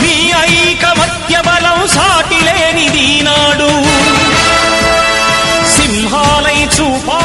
నీ ఐకమత్య బలం సాటి లేనిది నాడు సింహాలై చూపా